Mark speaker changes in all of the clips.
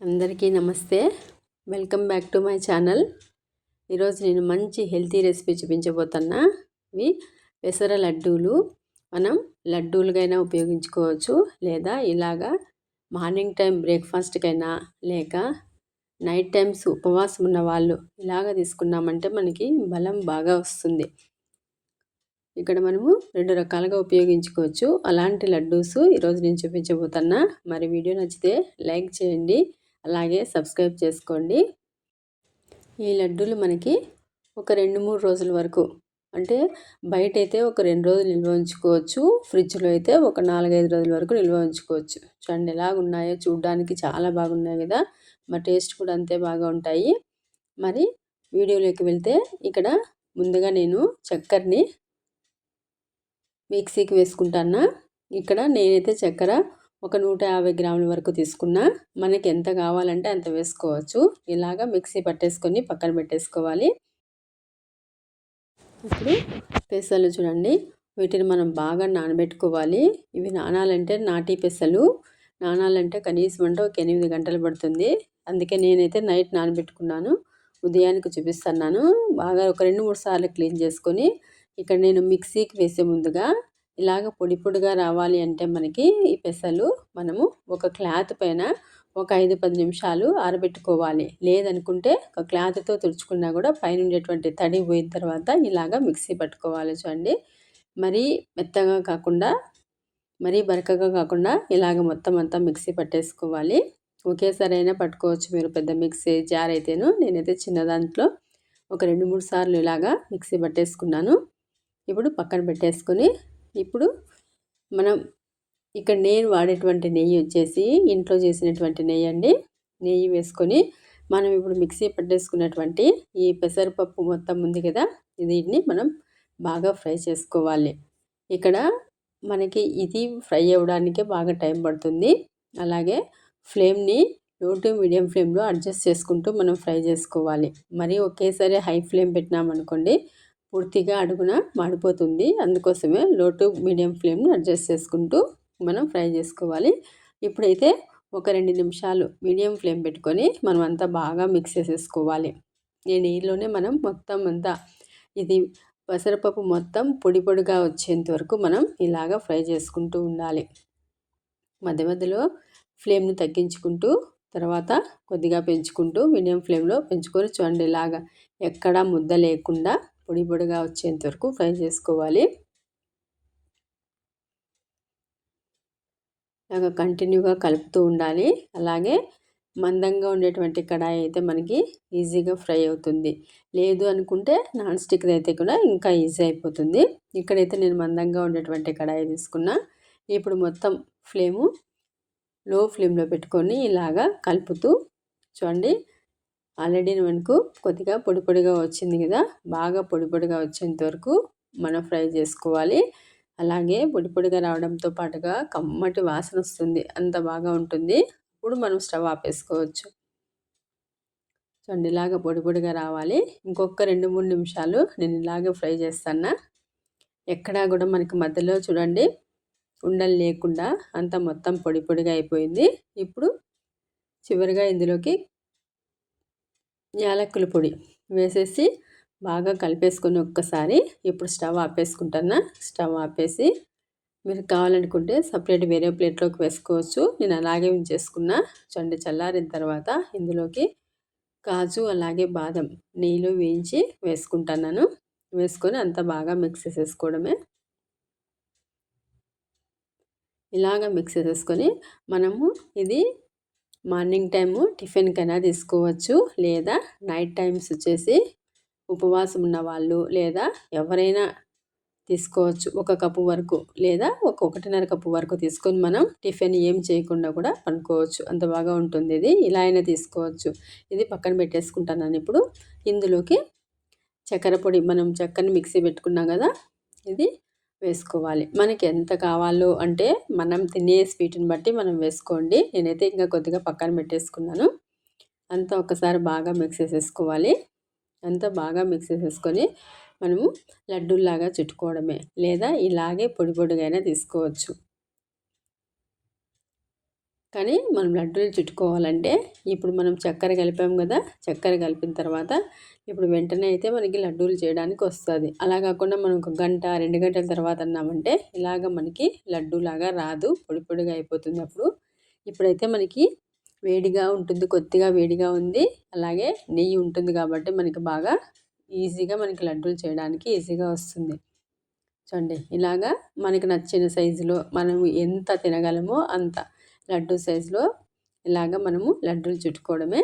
Speaker 1: అందరికీ నమస్తే. Welcome back to my channel. ఈరోజు నేను మంచి హెల్తీ రెసిపీ చూపించబోతున్నా. ఇవి పెసర లడ్డూలు. మనం లడ్డూలుగైనా ఉపయోగించుకోవచ్చు. లేదా ఇలాగా మార్నింగ్ టైం బ్రేక్ఫాస్ట్కైనా లేక నైట్ టైమ్స్ ఉపవాసం ఉన్న వాళ్ళు ఇలాగ తీసుకున్నామంటే మనకి బలం బాగా వస్తుంది. ఇక్కడ మనము రెండు రకాలుగా ఉపయోగించుకోవచ్చు. అలాంటి లడ్డూస్ ఈరోజు నేను చూపించబోతున్నా. మరి వీడియో నచ్చితే లైక్ చేయండి. అలాగే సబ్స్క్రైబ్ చేసుకోండి. ఈ లడ్డూలు మనకి ఒక రెండు మూడు రోజుల వరకు అంటే బయట అయితే ఒక రెండు రోజులు నిల్వ ఉంచుకోవచ్చు ఫ్రిడ్జ్లో అయితే ఒక నాలుగైదు రోజుల వరకు నిల్వ ఉంచుకోవచ్చు. చూడండి ఎలాగున్నాయో చూడడానికి చాలా బాగున్నాయి కదా మా టేస్ట్ కూడా అంతే బాగా ఉంటాయి. మరి వీడియోలోకి వెళ్తే ఇక్కడ ముందుగా నేను చక్కెరని మిక్సీకి వేసుకుంటాను ఇక్కడ నేనైతే చక్కెర ఒక నూట యాభై గ్రాముల వరకు తీసుకున్నా మనకి ఎంత కావాలంటే అంత వేసుకోవచ్చు. ఇలాగా మిక్సీ పట్టేసుకొని పక్కన పెట్టేసుకోవాలి. ఇప్పుడు పెసలు చూడండి. వీటిని మనం బాగా నానబెట్టుకోవాలి. ఇవి నానాలంటే నాటి పెసలు నానాలంటే కనీసం అంటే ఒక ఎనిమిది గంటలు పడుతుంది. అందుకే నేనైతే నైట్ నానబెట్టుకున్నాను. ఉదయానికి చూపిస్తున్నాను. బాగా ఒక రెండు మూడు సార్లు క్లీన్ చేసుకొని ఇక్కడ నేను మిక్సీకి వేసే ముందుగా ఇలాగ పొడి పొడిగా రావాలి అంటే మనకి ఈ పెసలు మనము ఒక క్లాత్ పైన ఒక ఐదు పది నిమిషాలు ఆరబెట్టుకోవాలి. లేదనుకుంటే ఒక క్లాత్తో తుడుచుకున్నా కూడా పైన ఉండేటువంటి తడి పోయిన తర్వాత ఇలాగ మిక్సీ పట్టుకోవాలి చూడండి. మరీ మెత్తగా కాకుండా మరీ బరకగా కాకుండా ఇలాగ మొత్తం అంతా మిక్సీ పట్టేసుకోవాలి. ఒకేసారి అయినా పట్టుకోవచ్చు మీరు పెద్ద మిక్సీ జార్ అయితేను. నేనైతే చిన్న దాంట్లో ఒక రెండు మూడు సార్లు ఇలాగా మిక్సీ పట్టేసుకున్నాను. ఇప్పుడు పక్కన పెట్టేసుకొని ఇప్పుడు మనం ఇక్కడ నేను వాడేటువంటి నెయ్యి వచ్చేసి ఇంట్లో చేసినటువంటి నెయ్యి అండి. నెయ్యి వేసుకొని మనం ఇప్పుడు మిక్సీ పట్టేసుకున్నటువంటి ఈ పెసరపప్పు మొత్తం ఉంది కదా దీన్ని మనం బాగా ఫ్రై చేసుకోవాలి. ఇక్కడ మనకి ఇది ఫ్రై అవ్వడానికే బాగా టైం పడుతుంది. అలాగే ఫ్లేమ్ని లో టు మీడియం ఫ్లేమ్లో అడ్జస్ట్ చేసుకుంటూ మనం ఫ్రై చేసుకోవాలి. మరి ఒకేసారి హై ఫ్లేమ్ పెట్టినామనుకోండి పూర్తిగా అడుగున మాడిపోతుంది. అందుకోసమే లో టు మీడియం ఫ్లేమ్ని అడ్జస్ట్ చేసుకుంటూ మనం ఫ్రై చేసుకోవాలి. ఇప్పుడైతే ఒక రెండు నిమిషాలు మీడియం ఫ్లేమ్ పెట్టుకొని మనం అంతా బాగా మిక్స్ చేసేసుకోవాలి. ఈ నీళ్ళలోనే మనం మొత్తం అంతా ఇది పెసరపప్పు మొత్తం పొడి పొడిగా వచ్చేంత వరకు మనం ఇలాగ ఫ్రై చేసుకుంటూ ఉండాలి. మధ్య మధ్యలో ఫ్లేమ్ని తగ్గించుకుంటూ తర్వాత కొద్దిగా పెంచుకుంటూ మీడియం ఫ్లేమ్లో పెంచుకొని చూడండి ఇలాగా ఎక్కడా ముద్ద లేకుండా పొడి పొడిగా వచ్చేంత వరకు ఫ్రై చేసుకోవాలి. ఇలాగ కంటిన్యూగా కలుపుతూ ఉండాలి. అలాగే మందంగా ఉండేటువంటి కడాయి అయితే మనకి ఈజీగా ఫ్రై అవుతుంది. లేదు అనుకుంటే నాన్ స్టిక్ అయితే కూడా ఇంకా ఈజీ అయిపోతుంది. ఇక్కడైతే నేను మందంగా ఉండేటువంటి కడాయి తీసుకున్నా. ఇప్పుడు మొత్తం ఫ్లేము లో ఫ్లేమ్లో పెట్టుకొని ఇలాగా కలుపుతూ చూడండి. ఆల్రెడీ మనకు కొద్దిగా పొడి పొడిగా వచ్చింది కదా బాగా పొడి పొడిగా వచ్చేంత వరకు మనం ఫ్రై చేసుకోవాలి. అలాగే పొడి పొడిగా రావడంతో పాటుగా కమ్మటి వాసన వస్తుంది అంత బాగా ఉంటుంది. ఇప్పుడు మనం స్టవ్ ఆపేసుకోవచ్చు. చూడండి ఇలాగ పొడి పొడిగా రావాలి. ఇంకొక రెండు మూడు నిమిషాలు నేను ఇలాగే ఫ్రై చేస్తాను. ఎక్కడా కూడా మనకి మధ్యలో చూడండి ఉండలు లేకుండా అంత మొత్తం పొడి పొడిగా అయిపోయింది. ఇప్పుడు చివరిగా ఇందులోకి యాలక్కుల పొడి వేసేసి బాగా కలిపేసుకొని ఒక్కసారి ఇప్పుడు స్టవ్ ఆపేసుకుంటాను స్టవ్ ఆపేసి మీరు కావాలనుకుంటే సపరేట్ వేరే ప్లేట్లోకి వేసుకోవచ్చు. నేను అలాగే ఉంచేసుకున్నా చండి చల్లారిన తర్వాత ఇందులోకి కాజు అలాగే బాదం నెయ్యిలో వేయించి వేసుకుంటున్నాను. వేసుకొని అంతా బాగా మిక్స్ చేసేసుకోవడమే. ఇలాగ మిక్స్ చేసేసుకొని మనము ఇది మార్నింగ్ టైము టిఫిన్కైనా తీసుకోవచ్చు లేదా నైట్ టైమ్స్ వచ్చేసి ఉపవాసం ఉన్న వాళ్ళు లేదా ఎవరైనా తీసుకోవచ్చు. ఒక కప్పు వరకు లేదా ఒక ఒకటిన్నర కప్పు వరకు తీసుకొని మనం టిఫిన్ ఏం చేయకుండా కూడా పనుకోవచ్చు అంత బాగా ఉంటుంది ఇది. ఇలా అయినా తీసుకోవచ్చు. ఇది పక్కన పెట్టేసుకుంటాను ఇప్పుడు ఇందులోకి చక్కెర పొడి మనం చక్కెరని మిక్సీ పెట్టుకున్నాం కదా ఇది వేసుకోవాలి. మనకి ఎంత కావాలో అంటే మనం తినే స్వీట్ని బట్టి మనం వేసుకోండి. నేనైతే ఇంకా కొద్దిగా పక్కన పెట్టేసుకున్నాను. అంతా ఒకసారి బాగా మిక్స్ చేసేసుకోవాలి. అంతా బాగా మిక్స్ చేసేసుకొని మనము లడ్డూల్లాగా చుట్టుకోవడమే లేదా ఇలాగే పొడి పొడిగా తీసుకోవచ్చు. కానీ మనం లడ్డూలు చుట్టుకోవాలంటే ఇప్పుడు మనం చక్కెర కలిపాం కదా చక్కెర కలిపిన తర్వాత ఇప్పుడు వెంటనే అయితే మనకి లడ్డూలు చేయడానికి వస్తుంది. అలా కాకుండా మనం ఒక గంట రెండు గంటల తర్వాత అన్నామంటే ఇలాగ మనకి లడ్డూలాగా రాదు పొడి పొడిగా అయిపోతుంది అప్పుడు. ఇప్పుడైతే మనకి వేడిగా ఉంటుంది కొద్దిగా వేడిగా ఉంది అలాగే నెయ్యి ఉంటుంది కాబట్టి మనకి బాగా ఈజీగా మనకి లడ్డూలు చేయడానికి ఈజీగా వస్తుంది. చూడండి ఇలాగా మనకి నచ్చిన సైజులో మనం ఎంత తినగలమో అంత లడ్డు సైజులో ఇలాగ మనము లడ్డూలు చుట్టుకోవడమే.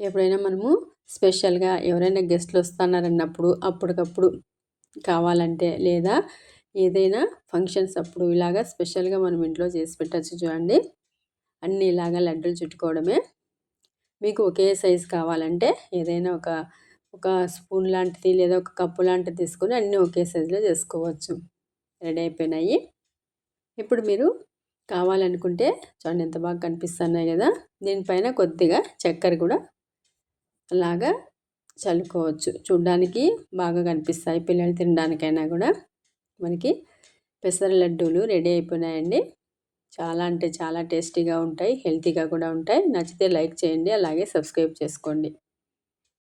Speaker 1: ఎప్పుడైనా మనము స్పెషల్గా ఎవరైనా గెస్ట్లు వస్తున్నారన్నప్పుడు అప్పటికప్పుడు కావాలంటే లేదా ఏదైనా ఫంక్షన్స్ అప్పుడు ఇలాగా స్పెషల్గా మనం ఇంట్లో చేసి పెట్టచ్చు చూడండి. అన్నీ ఇలాగా లడ్డూలు చుట్టుకోవడమే. మీకు ఒకే సైజు కావాలంటే ఏదైనా ఒక ఒక స్పూన్ లాంటిది లేదా ఒక కప్పు లాంటిది తీసుకొని అన్నీ ఒకే సైజులో చేసుకోవచ్చు. రెడీ అయిపోయినాయి. ఇప్పుడు మీరు కావాలనుకుంటే చూడండి ఎంత బాగా కనిపిస్తున్నాయి కదా. దీనిపైన కొద్దిగా చక్కెర కూడా అలాగా చల్లుకోవచ్చు. చూడ్డానికి బాగా కనిపిస్తాయి. పిల్లలు తినడానికైనా కూడా మనకి పెసర లడ్డూలు రెడీ అయిపోయినాయండి. చాలా అంటే చాలా టేస్టీగా ఉంటాయి. హెల్తీగా కూడా ఉంటాయి. నచ్చితే లైక్ చేయండి. అలాగే సబ్స్క్రైబ్ చేసుకోండి.